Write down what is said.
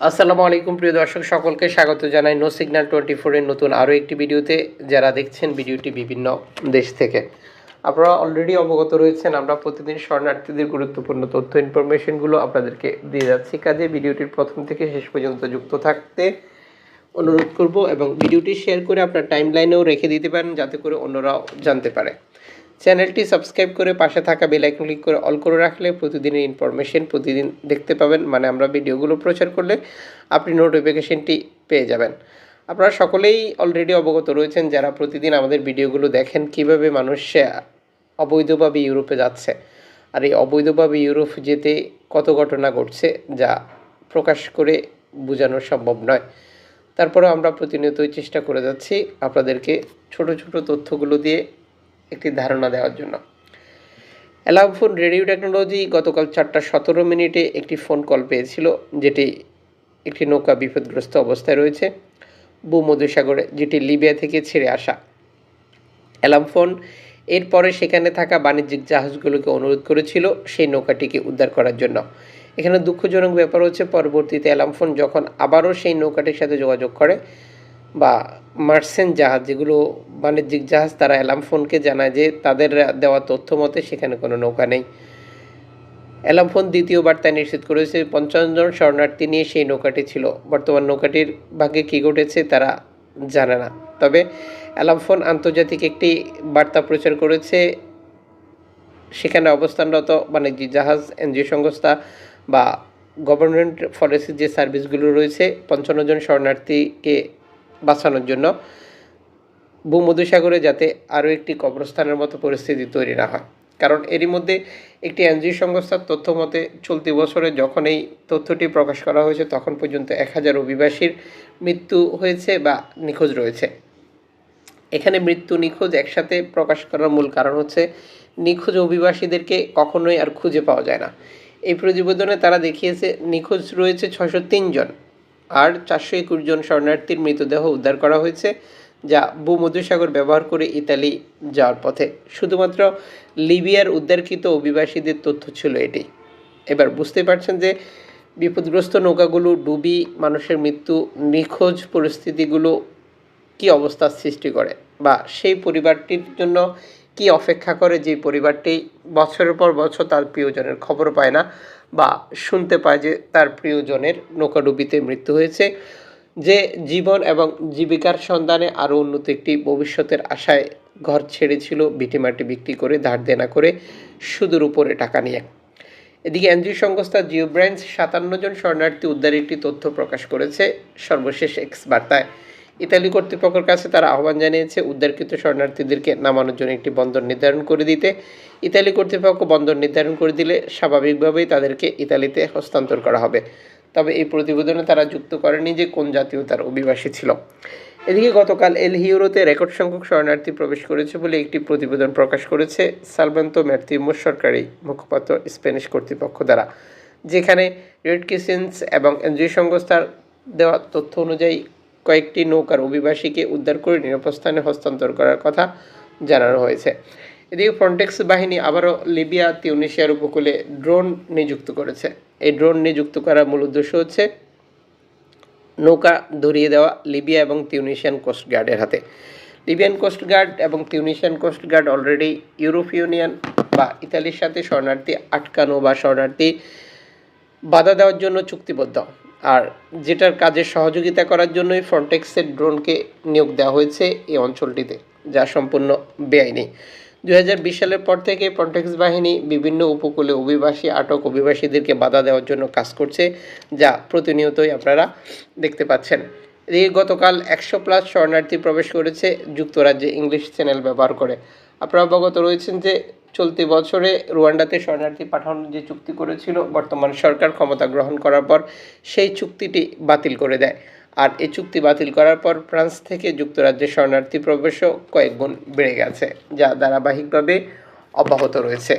আসসালামু আলাইকুম, প্রিয় দর্শক, সকলকে স্বাগত জানাই নো সিগন্যাল টোয়েন্টি ফোরের নতুন আরও একটি ভিডিওতে। যারা দেখছেন ভিডিওটি বিভিন্ন দেশ থেকে। আপনারা অলরেডি অবগত রয়েছেন, আমরা প্রতিদিন শরণার্থীদের গুরুত্বপূর্ণ তথ্য ইনফরমেশনগুলো আপনাদেরকে দিয়ে যাচ্ছি। কাজে ভিডিওটির প্রথম থেকে শেষ পর্যন্ত যুক্ত থাকতে অনুরোধ করব এবং ভিডিওটি শেয়ার করে আপনার টাইম লাইনেও রেখে দিতে পারেন, যাতে করে অন্যরাও জানতে পারে। চ্যানেলটি সাবস্ক্রাইব করে পাশে থাকা বেল আইকন ক্লিক করে অল করে রাখলে প্রতিদিনের ইনফরমেশন প্রতিদিন দেখতে পাবেন মানে আমরা ভিডিওগুলো প্রচার করলে আপনি নোটিফিকেশনটি পেয়ে যাবেন। আপনারা সকলেই অলরেডি অবগত রয়েছেন যারা প্রতিদিন আমাদের ভিডিওগুলো দেখেন কীভাবে মানুষ অবৈধভাবে ইউরোপে যাচ্ছে। আর এই অবৈধভাবে ইউরোপ যেতে কত ঘটনা ঘটছে যা প্রকাশ করে বোঝানো সম্ভব নয়। তারপরে আমরা প্রতিনিয়তই চেষ্টা করে যাচ্ছি আপনাদেরকে ছোট ছোট তথ্যগুলো দিয়ে একটি ধারণা দেওয়ার জন্য। অ্যালার্ম ফোন রেডিও টেকনোলজি গতকাল চারটা সতেরো মিনিটে একটি ফোন কল পেয়েছিল, যেটি একটি নৌকা বিপদগ্রস্ত অবস্থায় রয়েছে, ভূমধ্যসাগরে, যেটি লিবিয়া থেকে ছেড়ে আসা। অ্যালার্ম ফোন এরপরে সেখানে থাকা বাণিজ্যিক জাহাজগুলোকে অনুরোধ করেছিল সেই নৌকাটিকে উদ্ধার করার জন্য। এখানে দুঃখজনক ব্যাপার হচ্ছে, পরবর্তীতে অ্যালার্ম ফোন যখন আবারও সেই নৌকাটির সাথে যোগাযোগ করে বা মার্সেন্ট জাহাজ যেগুলো বাণিজ্যিক জাহাজ, তারা অ্যালার্ম ফোনকে জানায় যে তাদের দেওয়া তথ্য মতে সেখানে কোনো নৌকা নেই। অ্যালার্ম ফোন দ্বিতীয়বার তা নিশ্চিত করেছে পঞ্চান্ন জন শরণার্থী নিয়ে সেই নৌকাটি ছিল। বর্তমান নৌকাটির ভাগ্যে কী ঘটেছে তারা জানে না। তবে অ্যালার্ম ফোন আন্তর্জাতিক একটি বার্তা প্রচার করেছে, সেখানে অবস্থানরত বাণিজ্যিক জাহাজ, এনজিও সংস্থা বা গভর্নমেন্ট ফরেস্টের যে সার্ভিসগুলো রয়েছে, পঞ্চান্ন জন শরণার্থীকে বাঁচানোর জন্য ভূমধ্যসাগরে যাতে আরও একটি কবরস্থানের মতো পরিস্থিতি তৈরি না হয়। কারণ এরই মধ্যে একটি এনজিও সংস্থার তথ্য মতে, চলতি বছরে যখন এই তথ্যটি প্রকাশ করা হয়েছে, তখন পর্যন্ত এক হাজার অভিবাসীর মৃত্যু হয়েছে বা নিখোঁজ রয়েছে। এখানে মৃত্যু, নিখোঁজ একসাথে প্রকাশ করার মূল কারণ হচ্ছে, নিখোঁজ অভিবাসীদেরকে কখনোই আর খুঁজে পাওয়া যায় না। এই প্রতিবেদনে তারা দেখিয়েছে, নিখোঁজ রয়েছে ছশো জন। আর চারশো একুশ জন শরণার্থীর মৃতদেহ উদ্ধার করা হয়েছে, যা ভূমধ্যসাগর ব্যবহার করে ইতালি যাওয়ার পথে। শুধুমাত্র লিবিয়ার উদ্ধারকৃত অভিবাসীদের তথ্য ছিল এটি। এবার বুঝতে পারছেন যে বিপদগ্রস্ত নৌকাগুলো, ডুবি মানুষের মৃত্যু, নিখোঁজ পরিস্থিতিগুলো কি অবস্থার সৃষ্টি করে, বা সেই পরিবারটির জন্য কি অপেক্ষা করে যে পরিবারটি বছরের পর বছর তার প্রিয়জনের খবর পায় না বা শুনতে পায় যে তার প্রিয়জনের নৌকাডুবিতে মৃত্যু হয়েছে, যে জীবন এবং জীবিকার সন্ধানে আরও উন্নত একটি ভবিষ্যতের আশায় ঘর ছেড়েছিল ভিটিমাটি বিক্রি করে, ধার দেনা করে, সুদূর উপরে টাকা নিয়ে। এদিকে এনজিও সংস্থা জিও ব্রাঞ্চ সাতান্ন জন শরণার্থী উদ্ধারের একটি তথ্য প্রকাশ করেছে সর্বশেষ এক্স বার্তায়। ইতালি কর্তৃপক্ষের কাছে তারা আহ্বান জানিয়েছে উদ্ধারকৃত শরণার্থীদেরকে নামানোর জন্য একটি বন্দর নির্ধারণ করে দিতে। ইতালি কর্তৃপক্ষ বন্দর নির্ধারণ করে দিলে স্বাভাবিকভাবেই তাদেরকে ইতালিতে হস্তান্তর করা হবে। তবে এই প্রতিবেদনে তারা যুক্ত করেনি যে কোন জাতীয়তার অভিবাসী ছিল। এদিকে গতকাল এল হিউরোতে রেকর্ড সংখ্যক শরণার্থী প্রবেশ করেছে বলে একটি প্রতিবেদন প্রকাশ করেছে সালমান্ত ম্যার্তিমোর সরকারি মুখপাত্র স্প্যানিশ কর্তৃপক্ষ দ্বারা। যেখানে রেড কিসেন্স এবং এনজিও সংস্থার দেওয়া তথ্য অনুযায়ী কয়েকটি নৌকার অভিবাসীকে উদ্ধার করে নিরাপস্থানে হস্তান্তর করার কথা জানানো হয়েছে। এদিকে ফ্রন্টেক্স বাহিনী আবারও লিবিয়া, তিউনিশিয়ার উপকূলে ড্রোন নিযুক্ত করেছে। এই ড্রোন নিযুক্ত করার মূল উদ্দেশ্য হচ্ছে নৌকা ধরিয়ে দেওয়া লিবিয়া এবং তিউনিশিয়ান কোস্টগার্ডের হাতে। লিবিয়ান কোস্টগার্ড এবং Tunisian coastguard already Europe union বা ইতালির সাথে শরণার্থী, আটকানো বা শরণার্থী বাধা দেওয়ার জন্য চুক্তিবদ্ধ। আর যেটার কাজে সহযোগিতা করার জন্যই ফ্রন্টেক্সের ড্রোনকে নিয়োগ দেওয়া হয়েছে এই অঞ্চলটিতে, যা সম্পূর্ণ বেআইনি। দু হাজার বিশ সালের পর থেকে ফ্রন্টেক্স বাহিনী বিভিন্ন উপকূলে অভিবাসী, আটক অভিবাসীদেরকে বাধা দেওয়ার জন্য কাজ করছে, যা প্রতিনিয়তই আপনারা দেখতে পাচ্ছেন। এদিকে গতকাল একশো প্লাস শরণার্থী প্রবেশ করেছে, যুক্তরাজ্যে ইংলিশ চ্যানেল ব্যবহার করে। আপনারা অবগত রয়েছেন যে চলতি বছরে রুয়ান্ডাতে শরণার্থী পাঠানোর যে চুক্তি করেছিল, বর্তমান সরকার ক্ষমতা গ্রহণ করার পর সেই চুক্তিটি বাতিল করে দেয়। আর এই চুক্তি বাতিল করার পর ফ্রান্স থেকে যুক্তরাজ্যে শরণার্থী প্রবেশও কয়েকগুণ বেড়ে গেছে, যা ধারাবাহিকভাবে অব্যাহত রয়েছে।